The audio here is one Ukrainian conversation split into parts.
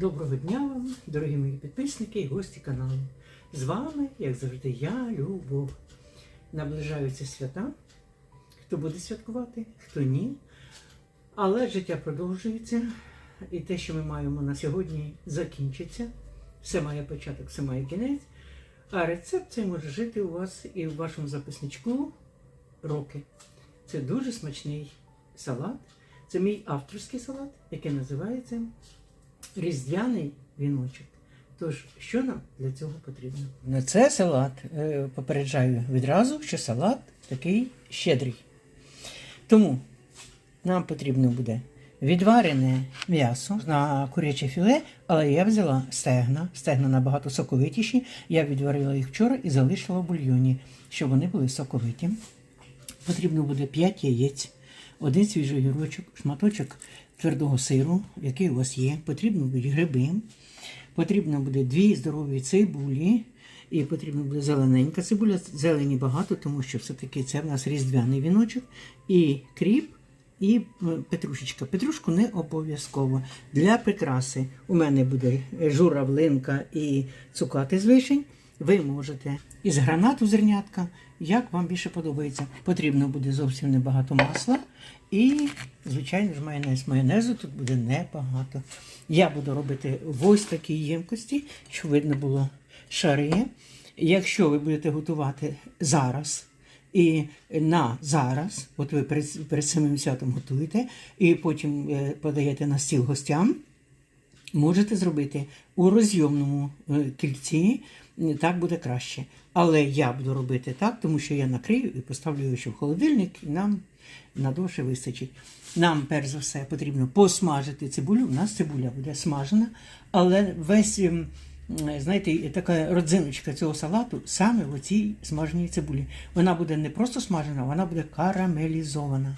Доброго дня вам, дорогі мої підписники і гості каналу. З вами, як завжди, я, Любов. Наближаються свята. Хто буде святкувати, хто ні. Але життя продовжується, і те, що ми маємо на сьогодні, закінчиться. Все має початок, все має кінець. А рецепт цей може жити у вас і в вашому записничку роки. Це дуже смачний салат. Це мій авторський салат, який називається різдвяний віночок. Тож, що нам для цього потрібно? На це салат е, попереджаю відразу, що салат такий щедрий. Тому нам потрібно буде відварене м'ясо на куряче філе, але я взяла стегна. Стегна набагато соковитіші. Я відварила їх вчора і залишила в бульйоні, щоб вони були соковиті. Потрібно буде 5 яєць, один свіжий гірочок, шматочок твердого сиру, який у вас є. Потрібно будуть гриби, потрібно буде дві здорові цибулі, і потрібна буде зелененька цибуля. Зелені багато, тому що все-таки це в нас різдвяний віночок, і кріп, і е, петрушечка. Петрушку не обов'язково. Для прикраси у мене буде журавлинка і цукати з вишень. Ви можете із гранату зернятка, як вам більше подобається. Потрібно буде зовсім небагато масла. І, звичайно ж, майонез. Майонезу тут буде небагато. Я буду робити в ось такій ємкості, щоб видно було шари. Якщо ви будете готувати зараз і на зараз, от ви перед, перед самим святом готуєте, і потім е, подаєте на стіл гостям, можете зробити у розйомному е, кільці, так буде краще. Але я буду робити так, тому що я накрию і поставлю його ще в холодильник, і нам надовше вистачить. Нам, перш за все, потрібно посмажити цибулю. У нас цибуля буде смажена, але весь, ем, знаєте, така родзиночка цього салату саме в оцій смаженій цибулі. Вона буде не просто смажена, вона буде карамелізована.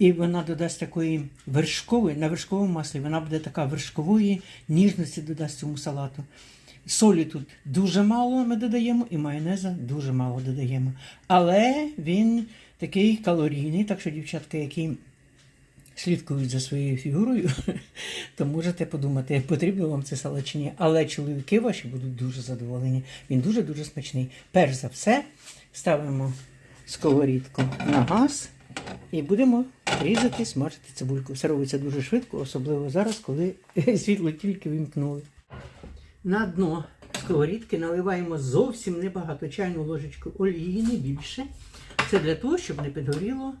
І вона додасть такої вершкової, на вершковому маслі, вона буде така вершкової ніжності додасть цьому салату. Солі тут дуже мало ми додаємо, і майонеза дуже мало додаємо. Але він такий калорійний, так що дівчатка, які слідкують за своєю фігурою, то можете подумати, потрібно вам це салат чи ні. Але чоловіки ваші будуть дуже задоволені. Він дуже-дуже смачний. Перш за все, ставимо сковорідку на газ. І будемо різати, смажити цибульку. Все робиться дуже швидко, особливо зараз, коли світло тільки вимкнули. На дно сковорідки наливаємо зовсім небагато чайну ложечку олії, не більше. Це для того, щоб не підгоріло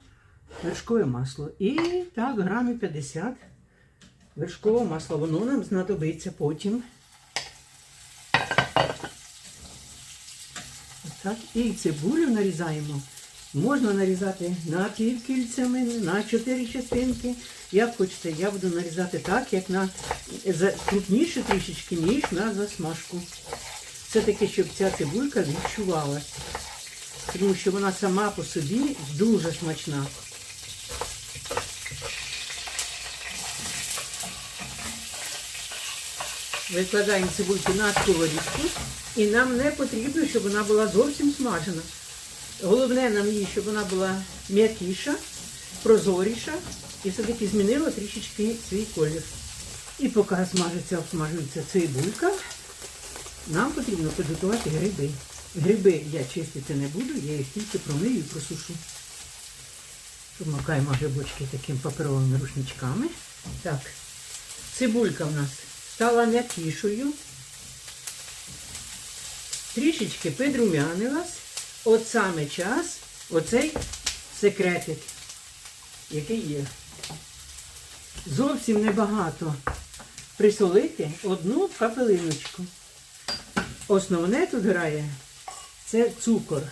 вершкове масло. І так, грамів 50 вершкового масла. Воно нам знадобиться потім. Так, і цибулю нарізаємо. Можна нарізати на півкільцями, на чотири частинки. Як хочете, я буду нарізати так, як на крупніше трішечки, ніж на засмажку. Це таки, щоб ця цибулька відчувалась. Тому що вона сама по собі дуже смачна. Викладаємо цибульку на сковорідку і нам не потрібно, щоб вона була зовсім смажена. Головне нам її, щоб вона була м'якіша, прозоріша і все-таки змінила трішечки свій колір. І поки смажиться, обсмажується цибулька, нам потрібно підготувати гриби. Гриби я чистити не буду, я їх тільки промию і просушу. Помакаємо грибочки такими паперовими рушничками. Так, цибулька в нас стала м'якішою. Трішечки підрумянилась. От саме час оцей секретик, який є. Зовсім небагато присолити одну капелиночку. Основне тут грає це цукор.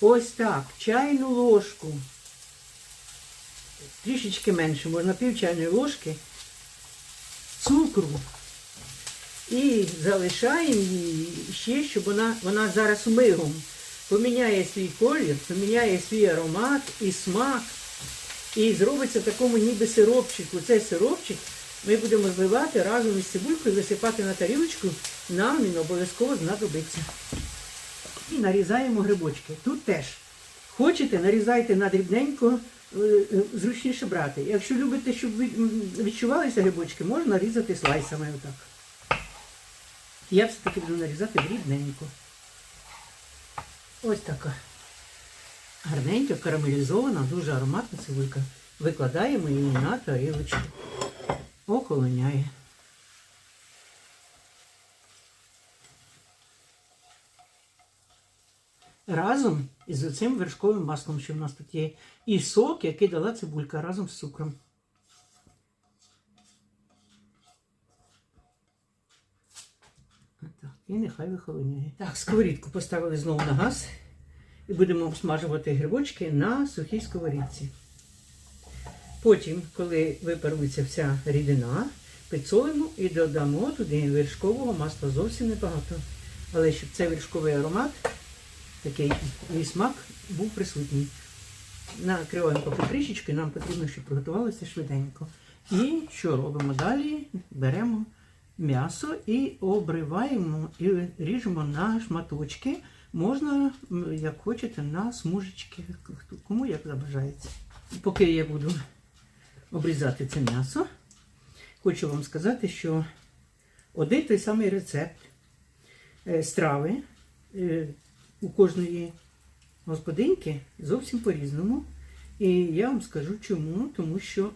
Ось так, чайну ложку. Трішечки менше, можна пів чайної ложки цукру. І залишаємо її ще, щоб вона, вона зараз мигом поміняє свій колір, поміняє свій аромат і смак. І зробиться такому ніби сиропчику. Цей сиропчик ми будемо зливати разом із цибулькою, висипати на тарілочку, нам він обов'язково знадобиться. І нарізаємо грибочки. Тут теж. Хочете, нарізайте на дрібненько, е, е, зручніше брати. Якщо любите, щоб відчувалися грибочки, можна різати слайсами отак. Я все-таки буду нарізати дрібненько. Ось така. Гарненька, карамелізована, дуже ароматна цибулька. Викладаємо її на тарілочку. Охолоняє. Разом із цим вершковим маслом, що в нас тут є, і сок, який дала цибулька разом з цукром. Так, і нехай вихолоняє. Так, сковорідку поставили знову на газ і будемо обсмажувати грибочки на сухій сковорідці. Потім, коли випарується вся рідина, підсолимо і додамо туди вершкового масла зовсім небагато. Але щоб цей вершковий аромат, такий і смак був присутній. Накриваємо поки трішечки, нам потрібно, щоб приготувалося швиденько. І що робимо далі? Беремо м'ясо і обриваємо і ріжемо на шматочки. Можна, як хочете, на смужечки, кому як забажається. Поки я буду обрізати це м'ясо, хочу вам сказати, що один той самий рецепт е, страви е, у кожної господинки зовсім по-різному. І я вам скажу чому, тому що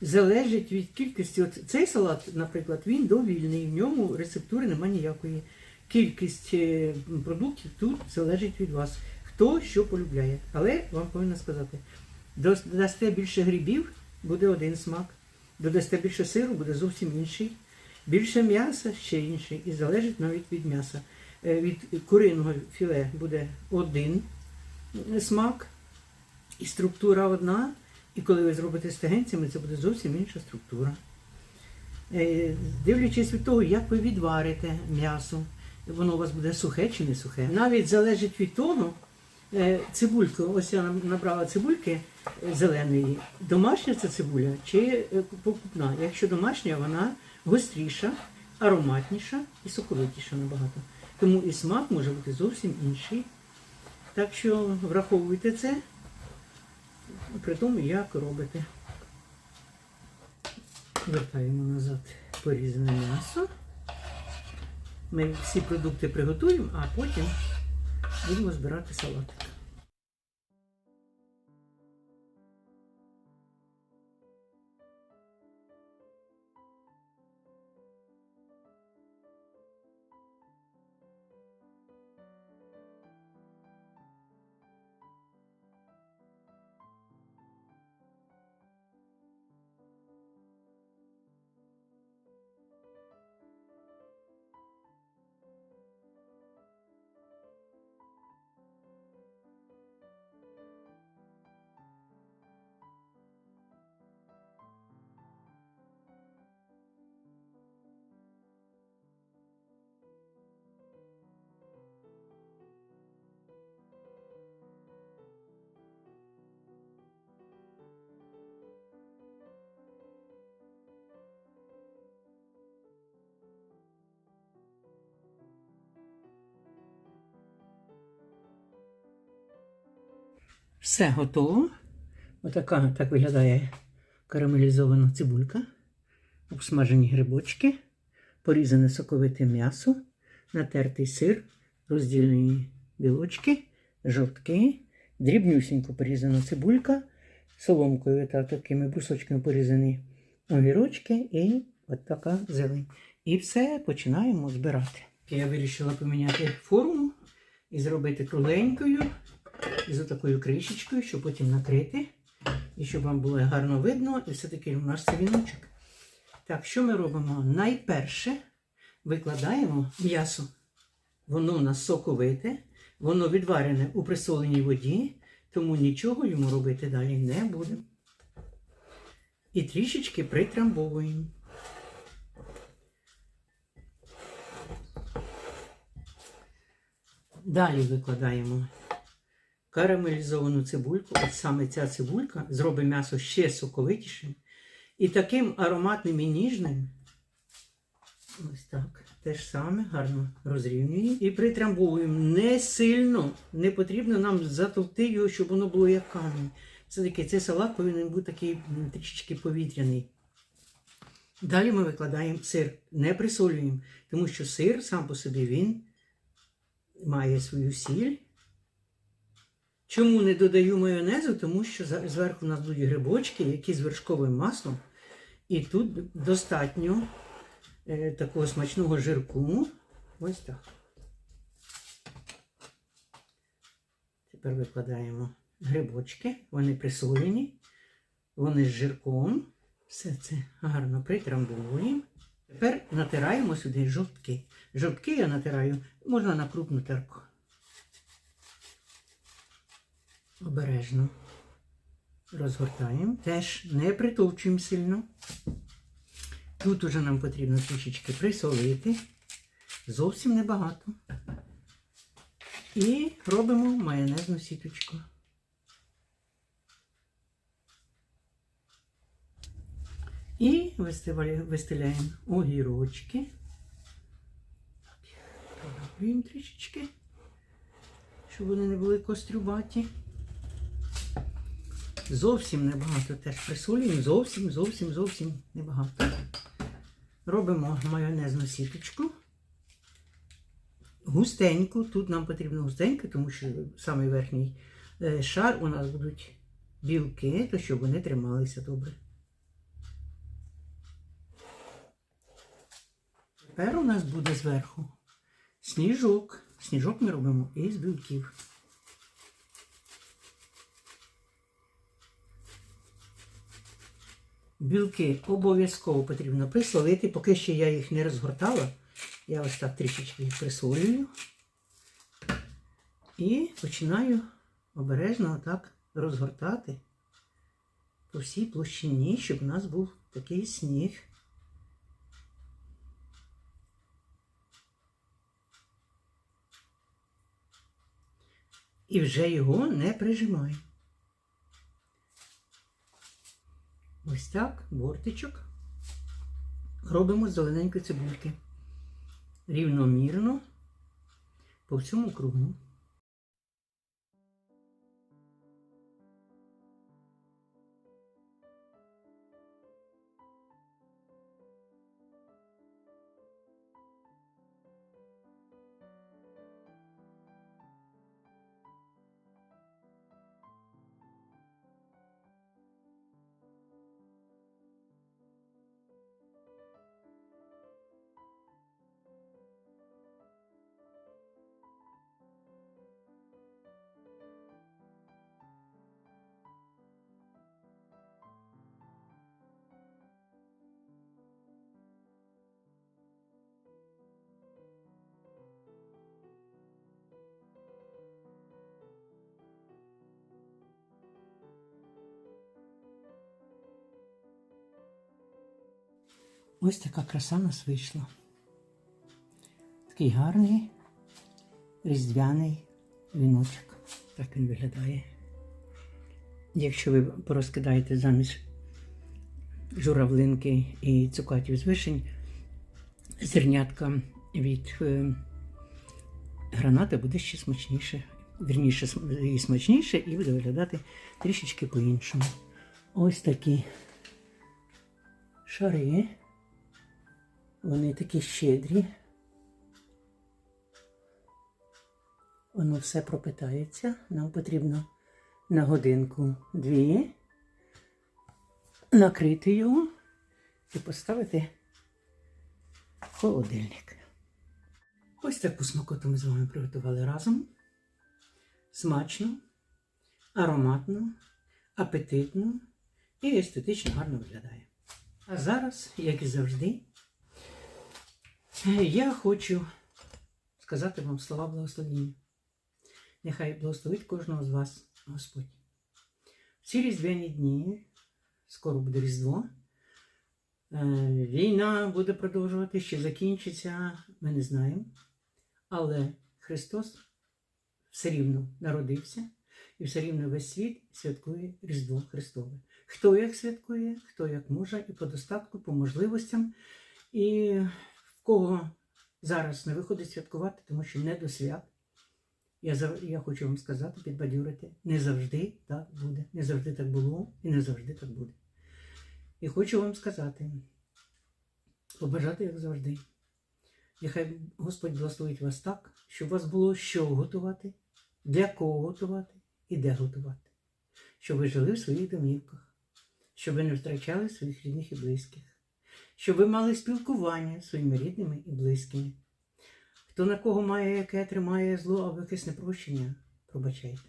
залежить від кількості. От цей салат, наприклад, він довільний, в ньому рецептури немає ніякої. Кількість е, продуктів тут залежить від вас. Хто що полюбляє. Але вам повинна сказати, додасте більше грибів, буде один смак. Додасте більше сиру, буде зовсім інший. Більше м'яса ще інший. І залежить навіть від м'яса. Е, Від куриного філе буде один смак, і структура одна. І коли ви зробите стегенцями, це буде зовсім інша структура. Е, Дивлячись від того, як ви відварите м'ясо, воно у вас буде сухе чи не сухе. Навіть залежить від того, е, цибульку, ось я набрала цибульки е, зеленої, домашня це цибуля чи покупна. Якщо домашня, вона гостріша, ароматніша і соковитіша набагато. Тому і смак може бути зовсім інший. Так що враховуйте це при тому, як робите. Вертаємо назад порізане м'ясо. Ми всі продукти приготуємо, а потім будемо збирати салатик. Все готово. Отака так виглядає карамелізована цибулька, обсмажені грибочки, порізане соковите м'ясо, натертий сир, розділені білочки, жовтки, дрібнюсінько порізана цибулька, соломкою та такими брусочками порізані огірочки і от така зелень. І все починаємо збирати. Я вирішила поміняти форму і зробити кругленькою з такою кришечкою, щоб потім накрити. І щоб вам було гарно видно, і все-таки у нас це віночок. Так, що ми робимо? Найперше викладаємо м'ясо. Воно у нас соковите, воно відварене у присоленій воді, тому нічого йому робити далі не будемо. І трішечки притрамбовуємо. Далі викладаємо карамелізовану цибульку. От саме ця цибулька зробить м'ясо ще соковитішим і таким ароматним і ніжним. Ось так. Те ж саме гарно розрівнюємо і притрамбовуємо не сильно. Не потрібно нам затовти його, щоб воно було як камінь. Все-таки цей салат повинен бути такий трішечки повітряний. Далі ми викладаємо сир, не присолюємо, тому що сир сам по собі він має свою сіль. Чому не додаю майонезу? Тому що зверху у нас будуть грибочки, які з вершковим маслом. І тут достатньо е, такого смачного жирку. Ось так. Тепер викладаємо грибочки, вони присолені, вони з жирком. Все це гарно притрамбуємо. Тепер натираємо сюди жовтки. Жовтки я натираю, можна на крупну терку. Обережно розгортаємо. Теж не притовчуємо сильно. Тут уже нам потрібно трішечки присолити. Зовсім небагато. І робимо майонезну сіточку. І вистеляємо огірочки. Так, трішечки, щоб вони не були кострюбаті. Зовсім небагато теж присолюємо, зовсім, зовсім, зовсім небагато. Робимо майонезну сіточку. Густеньку. Тут нам потрібно густенько, тому що самий верхній е, шар у нас будуть білки, то щоб вони трималися добре. Тепер у нас буде зверху сніжок. Сніжок ми робимо із білків. Білки обов'язково потрібно присолити, поки ще я їх не розгортала. Я ось так трішечки присолюю. І починаю обережно отак розгортати по всій площині, щоб у нас був такий сніг. І вже його не прижимаю. Ось так, бортичок. Робимо з зелененької цибульки. Рівномірно по всьому кругу. Ось така краса у нас вийшла. Такий гарний різдвяний віночок. Так він виглядає. Якщо ви порозкидаєте заміж журавлинки і цукатів з вишень, зернятка від е, гранати буде ще смачніше. Вірніше, і смачніше, і буде виглядати трішечки по-іншому. Ось такі шари. Вони такі щедрі. Воно все пропитається. Нам потрібно на годинку дві накрити його і поставити холодильник. Ось таку смакоту ми з вами приготували разом. Смачно, ароматно, апетитно і естетично гарно виглядає. А зараз, як і завжди, я хочу сказати вам слова благословіння. Нехай благословить кожного з вас Господь. В ці різдвяні дні, скоро буде Різдво, е, війна буде продовжувати, ще закінчиться, ми не знаємо. Але Христос все рівно народився і все рівно весь світ святкує Різдво Христове. Хто як святкує, хто як може, і по достатку, по можливостям. І кого зараз не виходить святкувати, тому що не до свят. Я, я хочу вам сказати, підбадьорити, не завжди так буде. Не завжди так було і не завжди так буде. І хочу вам сказати, побажати, як завжди. Нехай Господь благословить вас так, щоб у вас було що готувати, для кого готувати і де готувати. Щоб ви жили в своїх домівках, щоб ви не втрачали своїх рідних і близьких, щоб ви мали спілкування зі своїми рідними і близькими. Хто на кого має яке тримає зло або якесь непрощення, пробачайте.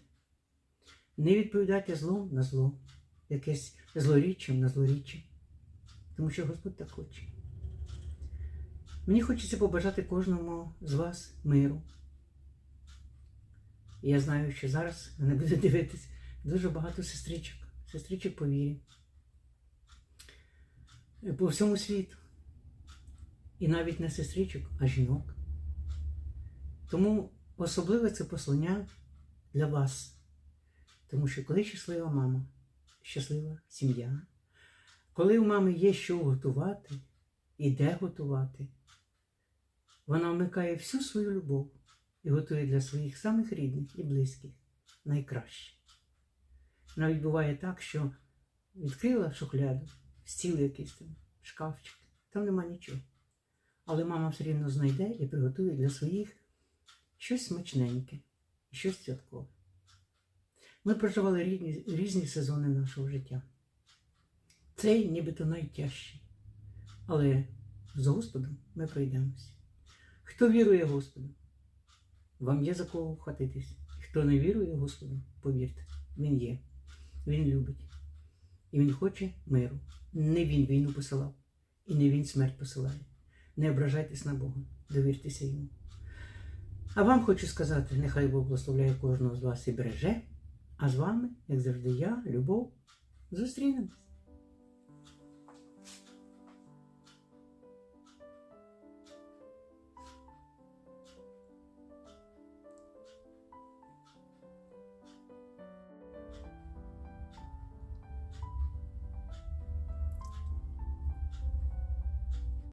Не відповідайте злом на зло, якесь злоріччям на злоріччя, тому що Господь так хоче. Мені хочеться побажати кожному з вас миру. Я знаю, що зараз мене буде дивитись дуже багато сестричок, сестричок по вірі. По всьому світу. І навіть не сестричок, а жінок. Тому особливе це послання для вас. Тому що коли щаслива мама, щаслива сім'я, коли у мами є що готувати і де готувати, вона вмикає всю свою любов і готує для своїх самих рідних і близьких найкраще. Навіть буває так, що відкрила шухляду, стіл якийсь там, шкафчик, там нема нічого. Але мама все рівно знайде і приготує для своїх щось смачненьке і щось святкове. Ми проживали різні, різні сезони нашого життя. Цей нібито найтяжчий. Але з Господом ми пройдемося. Хто вірує Господу, вам є за кого вхватитись. Хто не вірує Господу, повірте, Він є. Він любить. І Він хоче миру. Не Він війну посилав, і не Він смерть посилає. Не ображайтесь на Бога, довіртеся йому. А вам хочу сказати, нехай Бог благословляє кожного з вас і береже. А з вами, як завжди, я, Любов, зустрінемось.